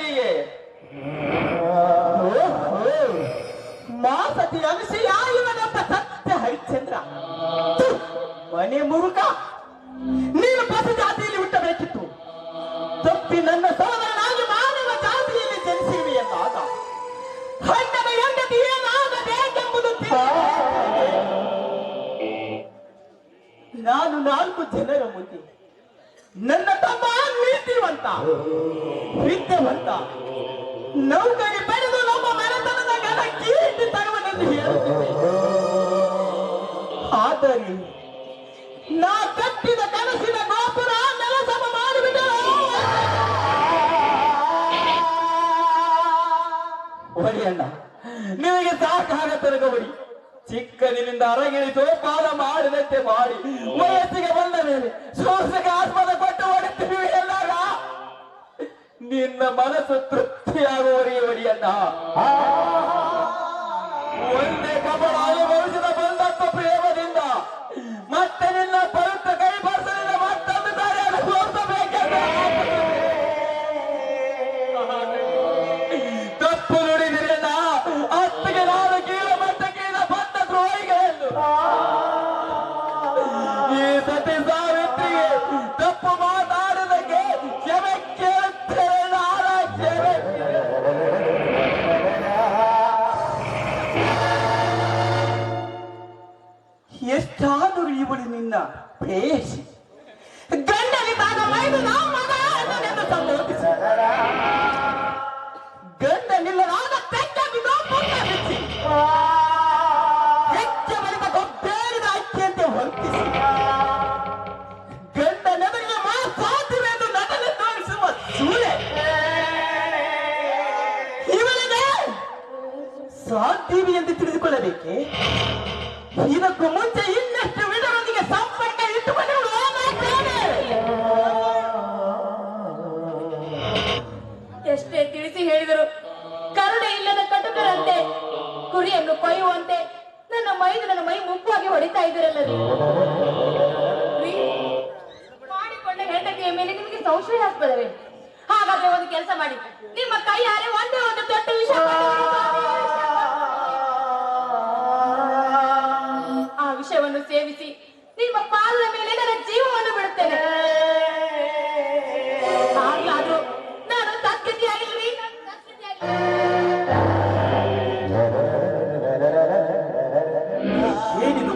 ಸ್ತ್ರೀಯೇ ಮಾಸತಿ ಅಂಶಿ ಇವನೊಬ್ಬ ಸತ್ಯ ಹರಿಶ್ಚಂದ್ರ. ಮನೆ ಮುರುಕ ನೀನು ಪಶು ಜಾತಿಯಲ್ಲಿ ಹುಟ್ಟಬೇಕಿತ್ತು. ತಪ್ಪಿ ನನ್ನ ಸೋದರನಾಗಿ ಮಾನವ ಜಾತಿಯಲ್ಲಿ ಜನಿಸಿರುವೆಯನ್ನಾದ ಹಣ್ಣನ ಹೆಂಡತಿ ಏನಾಗಬೇಕೆಂಬುದು ನಾನು ನಾಲ್ಕು ಜನರ ಮುಂದೆ. ನನ್ನ ತಮ್ಮ ನೀತಿವಂತ ವಿದ್ಯವಂತ ನೌಕರಿ ಪಡೆದು ನಮ್ಮ ಮನೆತನದ ಗಣ ಕೀರ್ತಿ ತರುವನೆಂದು ಹೇಳುತ್ತಿದ್ದೆ ಆದರೆ ನಾ ಕಟ್ಟಿದ ಕನಸಿನ ಗೋಪುರ ನೆಲಸಮ ಮಾಡಿಬಿಟ್ಟರು ಒಡಿಯಣ್ಣ ನಿಮಗೆ ಸಾಕಾಗ ತಿರುಗಬಡಿ. ಚಿಕ್ಕದಿನಿಂದ ಅರಗಿಳಿತು ಪಾದ ಮಾಡಿದಂತೆ ಮಾಡಿ ವಯಸ್ಸಿಗೆ ಬಂದ ಮೇಲೆ ಶ್ವಾಸಕ್ಕೆ ಆತ್ಮದ ಕೊಟ್ಟು ಹೊಡಿತೀವಿ ಎಲ್ಲಾಗ ನಿನ್ನ ಮನಸ್ಸು ತೃಪ್ತಿಯಾಗುವವರಿಗೆ ಒಡಿಯಣ್ಣ ಒಂದೇ ಕಪಡ ಅನುಭವಿಸಿದ ಪ್ರೇಯಸಿ ಗಂಡನಿದ್ದಾಗ ಮೈದು ನಾವು ಮಗ ಅನ್ನೋದೆಂದು ಸಂಬೋಧಿಸಿ ಗಂಡನಿಲ್ಲದಾಗ ತೆಕ್ಕ ಬಿದ್ದು ಪುಟ್ಟ ಬಿಚ್ಚಿ ಹೆಚ್ಚು ಬರಿದ ಗೊಬ್ಬೇರಿದ ಅಕ್ಕಿಯಂತೆ ಗಂಡ ನೆದರಿಗೆ ಮಾ ಸಾಧ್ಯವೇ ಎಂದು ನಟನೆ ತೋರಿಸುವ ಸೂಳೆ. ಇವಳಿಗೆ ಸಾಧ್ಯವೇ ಎಂದು ತಿಳಿದುಕೊಳ್ಳಬೇಕೆ? ಇದಕ್ಕೂ ಮುಂಚೆ ಎಷ್ಟೇ ತಿಳಿಸಿ ಹೇಳಿದರು ಕರುಣೆ ಇಲ್ಲದ ಕಟುಕರಂತೆ, ಕುರಿಯನ್ನು ಕೊಯ್ಯುವಂತೆ ನನ್ನ ಮೈದು ನನ್ನ ಮೈ ಮುಪ್ಪಾಗಿ ಹೊಡಿತಾ ಇದ್ದೀರಲ್ಲ ಮಾಡಿಕೊಂಡ ಹೆಂಡತಿಯ ಮೇಲೆ ನಿಮಗೆ ಸಂಶಯಾಸ್ಪದವೇ ಹಾಗಾದ್ರೆ ಒಂದು ಕೆಲಸ ಮಾಡಿ. ನಿಮ್ಮ ಕೈಯಾರೆ ಒಂದೇ ಒಂದು ದೊಡ್ಡ ವಿಷ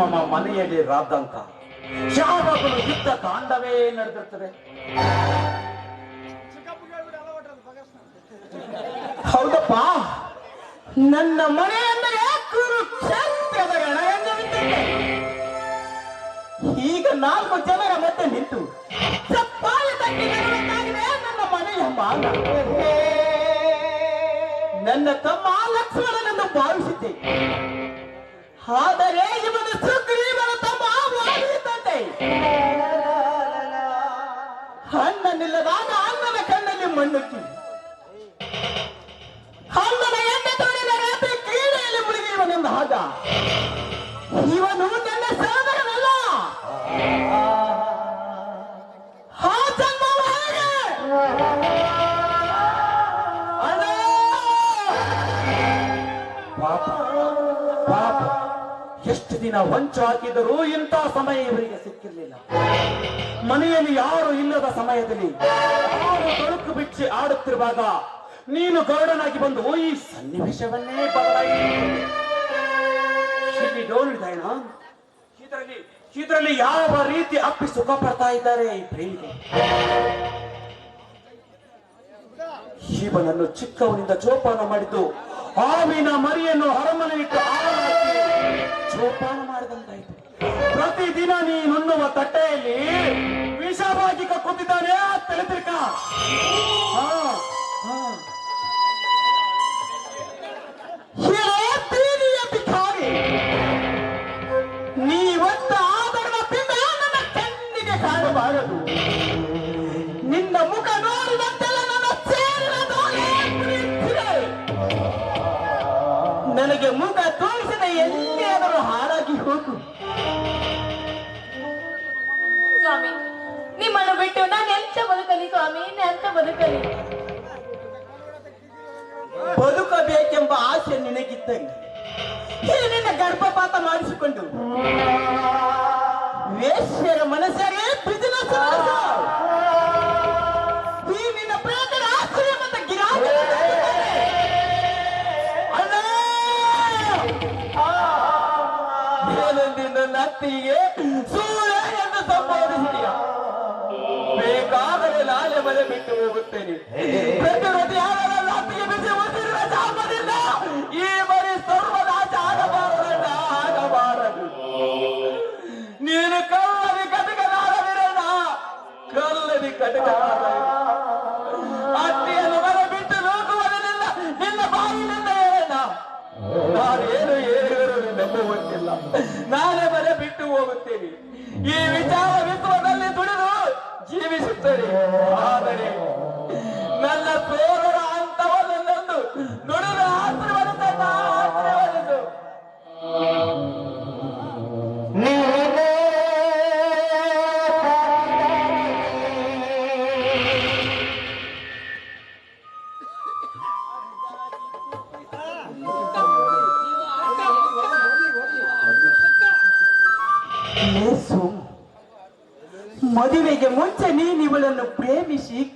ಏನಿದು ಮಮ್ಮ ಮನೆಯಲ್ಲಿ ರಾದಂತ ಯಾವಾಗಲೂ ಯುದ್ಧ ಕಾಂಡವೇ ನಡೆದಿರ್ತದೆ. ಹೌದಪ್ಪ. ನನ್ನ ಮನೆ ಅಂದರೆ ಈಗ ನಾಲ್ಕು ಜನರ ಮತ್ತೆ ನಿಂತು ನನ್ನ ಮನೆಯ ಬಾಲ ನನ್ನ ತಮ್ಮ ಲಕ್ಷ್ಮಣನನ್ನು ಭಾವಿಸಿದ್ದೆ ಮಣ್ಣುಕ್ಕಿ ಅಣ್ಣನ ಎಣ್ಣೆ ತೋರಿದ ರಾತ್ರಿ ಕ್ರೀಡೆಯಲ್ಲಿ ಮುಳುಗಿರುವನೆಂದ ಹಾಗ. ಇವನು ನನ್ನ? ಅಣ್ಣ! ಪಾಪ ಪಾಪ. ಎಷ್ಟು ದಿನ ಹೊಂಚು ಹಾಕಿದರೂ ಇಂಥ ಸಮಯ ಇವರಿಗೆ ಸಿಕ್ಕಿರಲಿಲ್ಲ. ಮನೆಯಲ್ಲಿ ಯಾರು ಇಲ್ಲದ ಸಮಯದಲ್ಲಿ ಯಾರು ತೊಳಕು ಬಿಚ್ಚಿ ಆಡುತ್ತಿರುವಾಗ ನೀನು ಗೌಡನಾಗಿ ಬಂದು ಈ ಸನ್ನಿವೇಶವನ್ನೇ ಬದಲಾಯಿಸಿ ಇದರಲ್ಲಿ ಯಾವ ರೀತಿ ಅಪ್ಪಿ ಸುಖ ಪಡ್ತಾ ಇದ್ದಾರೆ ಈ ಪ್ರೇಮಿಗಳು ಶಿವನನ್ನು ಚಿಕ್ಕವನಿಂದ ಜೋಪಾನ ಮಾಡಿದ್ದು ಆವಿನ ಮರಿಯನ್ನು ಹರಮನೆ ಇಟ್ಟು ಜೋಪಾನ ಮಾಡಿದಂತಾಯ್ತು. ಪ್ರತಿದಿನ ನೀನುಣ್ಣುವ ತಟ್ಟೆಯಲ್ಲಿ ವಿಷವಾಗಿ ಕೂತಿದ್ದಾನೆ ಆ ನಿನ್ನ ಗರ್ಭಪಾತ ಮಾಡಿಸಿಕೊಂಡು? ವೇಶ್ಯರ ಮನಸ್ಸರೇ ಬಿಸಿನೆಸ್ ಈ ನಿನ್ನ ಪ್ರೇತರ ಆಶ್ರಯ ಮತ್ತು ಗಿರಾಕ ಏನಂದಿನ ನತ್ತಿಗೆ ಸೂರ್ಯ ಎಂದು ಸಂಬೋಧಿಸಿದೆಯ ಬೇಕಾದರೆ ನಾಳೆ ಮನೆ ಬಿಟ್ಟು ಹೋಗುತ್ತೇನೆ. ಪ್ರತಿರೋಧಿ ಯಾರ ನತ್ತಿಗೆ ಬಿಸಿ ಉಸಿರಿನ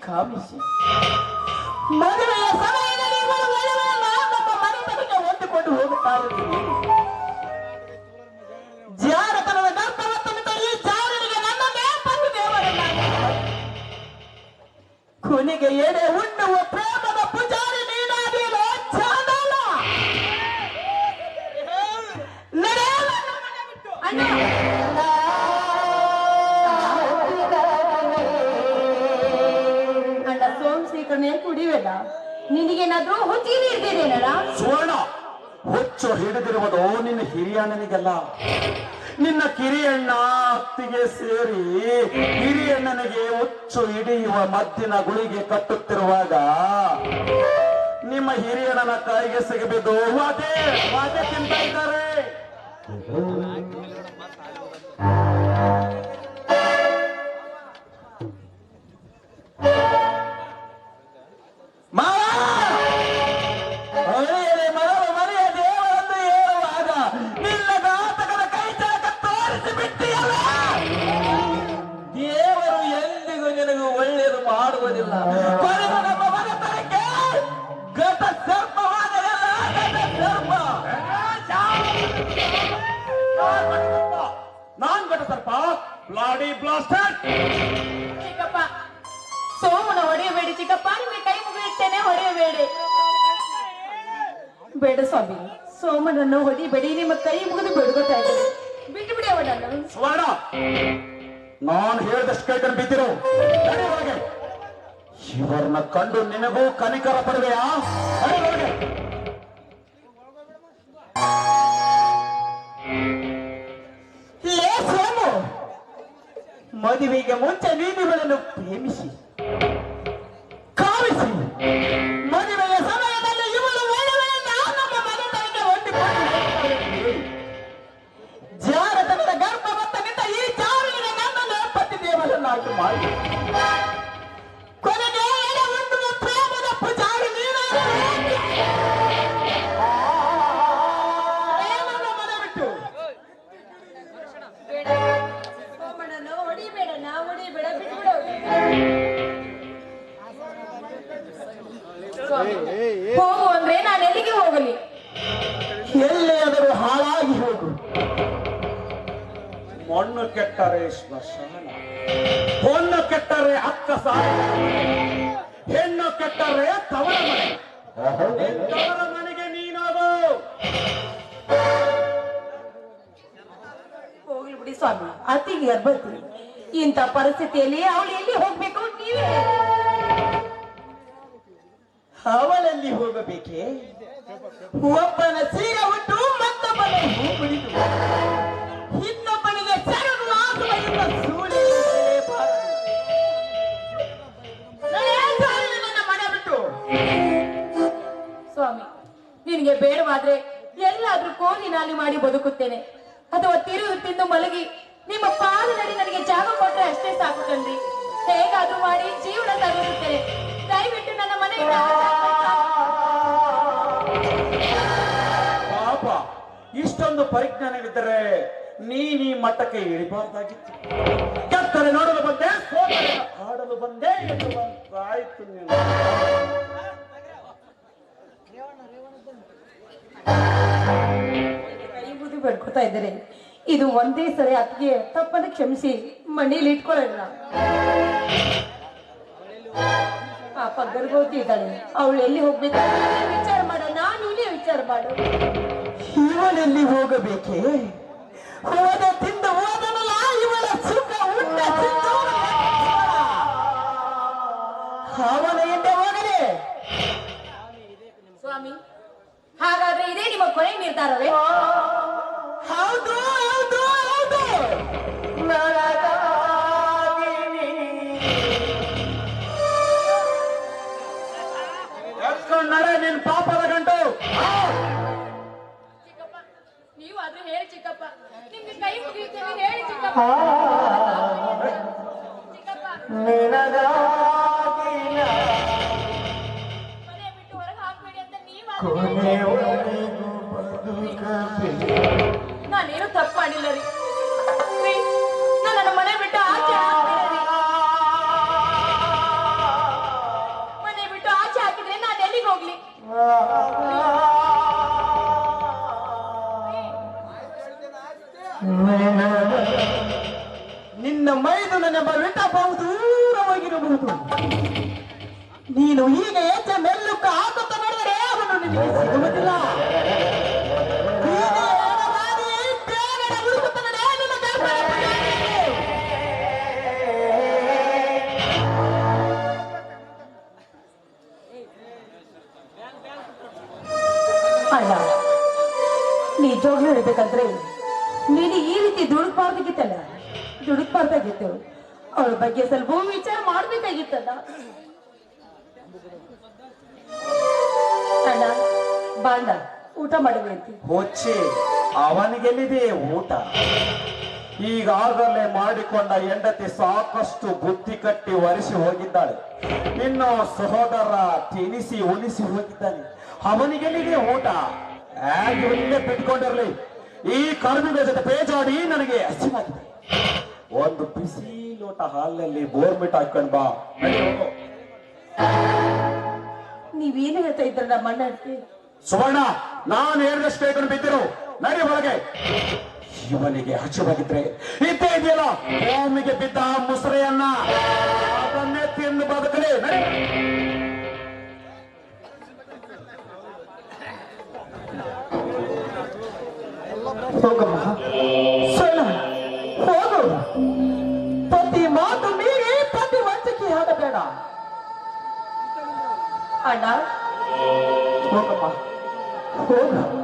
ಕಾಮಿಸಿ. ಮದುವೆಯ ಸಮಯದಲ್ಲಿ ಇವಳು ಒಳ್ಳೆಯವಳನ್ನ ನಮ್ಮ ಮನೆತನಕ್ಕೆ ಹೊಂದಿಕೊಂಡು ಹೋಗುತ್ತಾರೆ. ಜಾರತನದ ದೇವರನ್ನ ಕೊನೆಗೆ ಎಡೆ ಉಣ್ಣುವ ಪ್ರೇಮದ ಹಿರಿಯಣ್ಣನಿಗಲ್ಲ ನಿನ್ನ ಕಿರಿಯಣ್ಣ ಅತ್ತಿಗೆ ಸೇರಿ ಹಿರಿಯಣ್ಣನಿಗೆ ಹುಚ್ಚು ಹಿಡಿಯುವ ಮದ್ದಿನ ಗುಳಿಗೆ ಕಟ್ಟುತ್ತಿರುವಾಗ ನಿಮ್ಮ ಹಿರಿಯಣ್ಣನ ಕೈಗೆ ಸಿಗಬೇಕು ವಾದೆ ವಾದೆ ತಿಂತ ಇದ್ದಾರೆ. ನಾನ್ ಘಟ ಸರ್ಪ. ಬ್ಲಾಡಿ ಬ್ಲಾಸ್ಟರ್ ಚಿಕ್ಕಪ್ಪ ಸೋಮನ ಹೊಡೆಯಬೇಡಿ ಚಿಕ್ಕಪ್ಪ ನಿಮಗೆ ಕೈ ಮುಗಿಯುತ್ತೇನೆ ಹೊಡೆಯಬೇಡಿ. ಬೇಡ ಸ್ವಾಮಿ ಸೋಮನನ್ನು ಹೊಡಿಬೇಡಿ ನಿಮ್ಮ ಕೈ ಮುಗಿದು ಬಿಡ್ಕೋತಾ ಬಿಟ್ಟು ಬಿಡಿ ಅವನನ್ನು. ಸುವರ್ಣ ನಾನು ಹೇಳಿದಷ್ಟು ಕೇಳ್ಕೊಂಡು ಬಿದ್ದಿರು. ನಡಿ ಒಳಗೆ. ಇವರನ್ನ ಕಂಡು ನಿನಗೂ ಕನಿಕರ ಪಡುವೆಯಾ? ನಡಿ ಒಳಗೆ. ಮದುವೆಗೆ ಮುಂಚೆ ನೀನುಗಳನ್ನು ಪ್ರೇಮಿಸಿ. ಕಾಮಿಸಿ. ಸ್ವಾಮಿ. ಹೋಗು ಅಂದ್ರೆ ನಾನು ಎಲ್ಲಿಗೆ ಹೋಗಲಿ? ಎಲ್ಲಿಯಾದರೂ ಹಾಳಾಗಿ ಹೋಗು. ಮಣ್ಣು ಕೆಟ್ಟರೆ ಸ್ಮಶಾನ ಹೊನ್ನು ಕೆಟ್ಟರೆ ಅಕ್ಕ ಸಾಲ ಹೆಣ್ಣು ಕೆಟ್ಟರೆ ತವರ ಮನೆ. ತವರ ಮನೆಗೆ ನೀನೋದು ಹೋಗ್ಲಿ ಬಿಡಿ ಸ್ವಾಮಿ. ಅತಿಗೆ ಗರ್ಭತಿ ಇಂಥ ಪರಿಸ್ಥಿತಿಯಲ್ಲಿ ಅವಳು ಎಲ್ಲಿ ಹೋಗ್ಬೇಕು? ನೀವೇ. ಅವಳಲ್ಲಿ ಹೋಗಬೇಕೆ? ಒಬ್ಬನ ಸೀರೆ ಉಟ್ಟು ಮತ್ತೊಬ್ಬನ ಹೂ ಇನ್ನೊಬ್ಬನಿಗೆ ಆಗುವ ಸೂಳೆ. ನನ್ನ ಮನೆ ಬಿಟ್ಟು. ಸ್ವಾಮಿ, ನಿನಗೆ ಬೇಡವಾದ್ರೆ ಎಲ್ಲಾದ್ರೂ ಕೋಲಿ ನಾಲಿ ಮಾಡಿ ಬದುಕುತ್ತೇನೆ. ಅಥವಾ ತಿರುವು ತಿಂದು ಮಲಗಿ ನಿಮ್ಮ ಪಾದದಲ್ಲಿ ನನಗೆ ಜಾಗ ಕೊಟ್ಟರೆ ಅಷ್ಟೇ ಸಾಕು ಕಣ್ರಿ ಹೇಗಾದ್ರೂ ಮಾಡಿ ಜೀವನ ತಗೊಳ್ಳುತ್ತೇನೆ ದಯವಿಟ್ಟು ನನ್ನ ಇಷ್ಟೊಂದು ಪರಿಜ್ಞಾನವಿದ್ದರೆ ನೀ ಈ ಮಟ್ಟಕ್ಕೆ ಇಳಿಬಾರ್ದಾಗಿತ್ತು. ಕೆತ್ತರೆ ನೋಡಲು ಬಂದೆ ಹಾಡಲು ಬಂದೆ ಮುಗಿ ಬೇಡ್ಕೊತಾ ಇದ್ದಾರೆ. ಇದು ಒಂದೇ ಸರಿ ಅತ್ತಿಗೆ ತಪ್ಪನ್ನು ಕ್ಷಮಿಸಿ ಮನೇಲಿ ಇಟ್ಕೊಳ್ಳೋಣ. ಪಾಪ ಗರ್ಭವತಿ ಇದ್ದಾಳೆ. ಅವಳು ಎಲ್ಲಿ ಹೋಗ್ಬೇಕು? ವಿಚಾರ ಮಾಡೋ ನಾನು ಇಲ್ಲಿ ವಿಚಾರ ಮಾಡು. ಇವಳೆಲ್ಲಿ ಹೋಗಬೇಕೆ? ಹೋದ ತಿಂದ ಹೋದನಲ್ಲ ಇವಳ ಸುಖ ಉಂಡ ಅವನ ಹಿಂದೆ ಹೋಗಲಿ ಸ್ವಾಮಿ ಹಾಗಾದ್ರೆ ಇದೇ ನಿಮ್ಮ ಕೊನೆ ನಿರ್ಧಾರವೇ? ಹೌದು. हाँ। ನೀನು ಹೀಗೆ ಏಕೆ ಮೆಲ್ಲುಕ್ಕ ಹಾಕುತ್ತ ನೋಡಿದರೆ ಅವನು ನಿನಗೆ ಸಿಗುವುದಿಲ್ಲ? ನಿಜವಾಗ್ಲೂ ಹೇಳ್ಬೇಕಂದ್ರೆ ನೀನು ಈ ರೀತಿ ದುಡುಕ್ಬಾರ್ದಾಗಿತ್ತಲ್ಲ? ದುಡುಕ್ಬಾರ್ದಾಗಿತ್ತು. ಅವಳ ಬಗ್ಗೆ ಸ್ವಲ್ಪ ವಿಚಾರ ಮಾಡ್ಬೇಕಾಗಿತ್ತಲ್ಲ? ಬಾಂಡ ಊಟ ಮಾಡುವೆ ಅಂತ ಹೊಚ್ಚಿ ಅವನಿಗೆಲ್ಲಿದೆ ಊಟ? ಈಗಾಗಲೇ ಮಾಡಿಕೊಂಡ ಹೆಂಡತಿ ಸಾಕಷ್ಟು ಬುದ್ಧಿ ಕಟ್ಟಿ ಒರೆಸಿ ಹೋಗಿದ್ದಾಳೆ. ಇನ್ನು ಸಹೋದರ ತಿನಿಸಿ ಉಣಿಸಿ ಹೋಗಿದ್ದಾನೆ. ಅವನಿಗೆಲ್ಲಿದೆ ಊಟ? ಇವನಿಗೆ ಬಿಟ್ಕೊಂಡಿರ್ಲಿ ಈ ಕರ್ಮಿಗಳ ಜೊತೆ ಪೇಜಾಡಿ ನನಗೆ ಹಸಿವಾಗಿದೆ. ಒಂದು ಬಿಸಿ ಲೋಟ ಹಾಲಲ್ಲಿ ಬೋರ್ಮಿಟ್ ಹಾಕೊಂಡ್ ಬಾ. ನೀವೇನು ಹೇಳ್ತಾ ಇದ್ರ ನಮ್ಮ ಅಣ್ಣನಿಗೆ ಸುವರ್ಣ, ನಾನು ಹೇಳಿದಷ್ಟು ಬೇಗನೆ ಬಿದ್ದಿರು. ನಡಿ ಒಳಗೆ. ಇವನಿಗೆ ಹಚ್ಚುವಾಗಿದ್ರೆ ಇದ್ದೇ ಇದೆಯಲ್ಲ? ಭೂಮಿಗೆ ಬಿದ್ದ ಮುಸರೆಯನ್ನ ಅದನ್ನೇ ತಿಂದು ಬದುಕಲಿ. ನಡಿ. ಸಣ್ಣ, ಹೋಗು. ಪ್ರತಿ ಮಾತು ಪ್ರತಿ ವಂಚಿಕೆ ಆಗಬೇಡ. ಅಣ್ಣ ಹೋಗು ಬೆಟ್ಟದ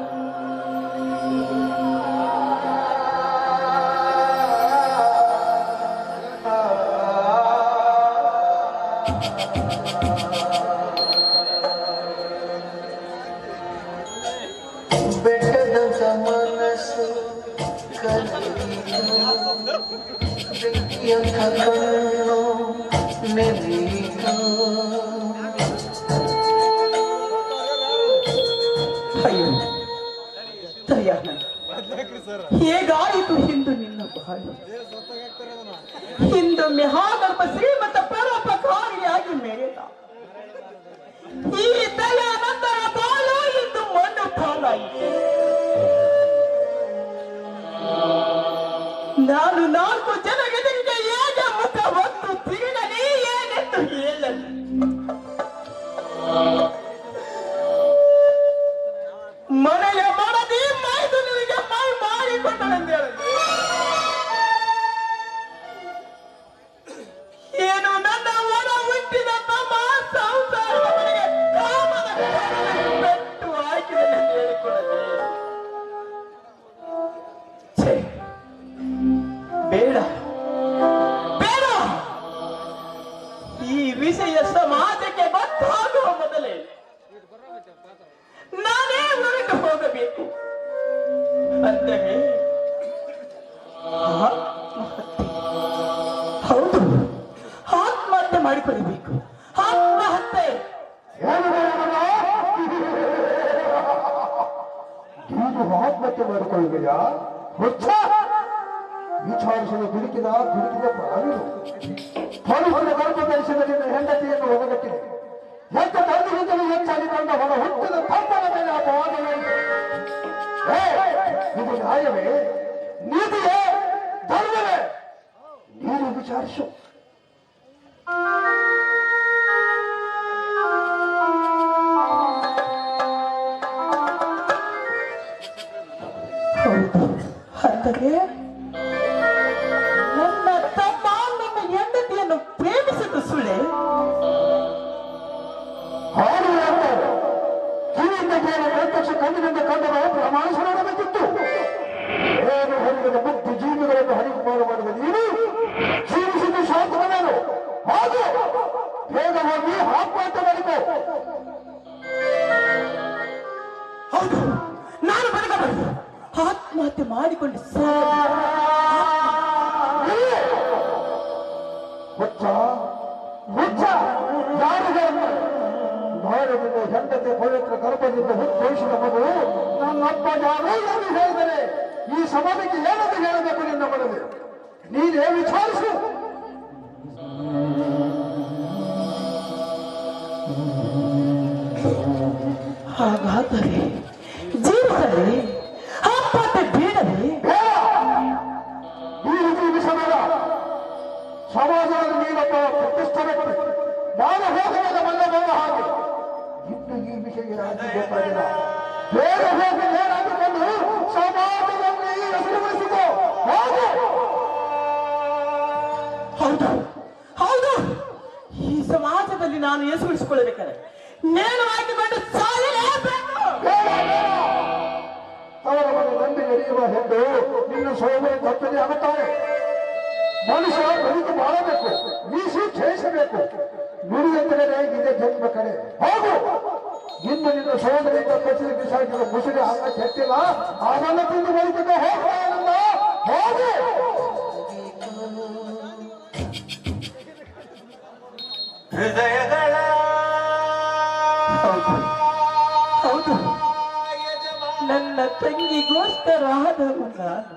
ಪೆಟ್ಟು ಹಾಕಿದನೆಂದು ಬೇಡ. ಆತ್ಮಹತ್ಯೆ ಮಾಡಿಕೊಳ್ಳುವೆಯಾ? ಹುಚ್ಚ ವಿಚಾರಿಸಲು ದುಡುಕಿದ ದುಡುಕಿದ ಪ್ರಾಣಿಗಳು ಹೊರಹೊರ ಗರ್ಭ ಹೆಂಡತಿಯನ್ನು ಹೊರಗಟ್ಟಿದೆ ಹೆಚ್ಚ ತಂದೆಗಿಂತಲೂ ಹೆಚ್ಚಾಗಿ ಕಂಡ ಹೊರ ಹುಟ್ಟಿದ ತಮ್ಮನ ಮೇಲೆ ಅಪವಾದವಾಯಿತು ಏ, ಇದು ನ್ಯಾಯವೇ? ನೀತಿಯೇ? ಧರ್ಮವೇ? ನೀನು ವಿಚಾರಿಸು. ಅಂದರೆ ಹುಚ್ಚ ಯಾರಿಗೆ ಭಾರತದ ಹೆಂಡತಿ ಪವಿತ್ರ ಗರ್ಭದಿಂದ ಹುಟ್ಟೋಷಿದ ಮಗು ನನ್ನಪ್ಪ ಯಾರೋ ಎಂದು ಹೇಳಿದರೆ ಈ ಸಮಾಜಕ್ಕೆ ಏನಂತ ಹೇಳಬೇಕು ನಿನ್ನ ಮನವಿ ನೀನೇ ವಿಚಾರಿಸು ಹಾಗಾದರೆ ಗೊತ್ತಾಗಿಲ್ಲ ಬೇಗ ಹೋಗಿ ಏನಾಗಿಕೊಂಡು ಸಮಾಜದಲ್ಲಿ ಹೋಗು. ಹೌದು. ಹೌದು. ಈ ಸಮಾಜದಲ್ಲಿ ನಾನು ಎಸುಳಿಸಿಕೊಳ್ಳಬೇಕಾದ್ರೆ ನೇಣು ಹಾಕಿಕೊಂಡು ಸಾಯಲೇಬೇಕು ಬೇಡ, ಬೇಡ. ಅವರ ಮನೆ ನಂಬಿ ನಡೆಯುವ ಹೆಂಡು ನಿನ್ನ ಸೋದರ ತಪ್ಪನೆ ಆಗುತ್ತಾರೆ. ಮನುಷ್ಯ ಬದುಕು ಮಾಡಬೇಕು ಮೀಸಿ ಕ್ಷಯಿಸಬೇಕು ನುಡಿಯಂದರೆ ಇದೆ ಜನ್ಮ ಕಡೆ ಹೋಗು. ಇನ್ನು ನಿನ್ನ ಸೋದರಿಂದ ಕಚ್ಚಿದ ಬಿಸಾಕಿದ ಮುಸುರಿ ಅನ್ನ ಕೆಟ್ಟಿಲ್ಲ ಅದನ್ನು ತಿಂದು ಬದುಕಿಗೆ ಹೋಗ್ತಾನಲ್ಲ ಹೋಗು. ಹೃದಯಗಳ ಹೌದು. ಹೌದು ನನ್ನ ತಂಗಿಗೋಸ್ಕರ ರಾದ ನಾನು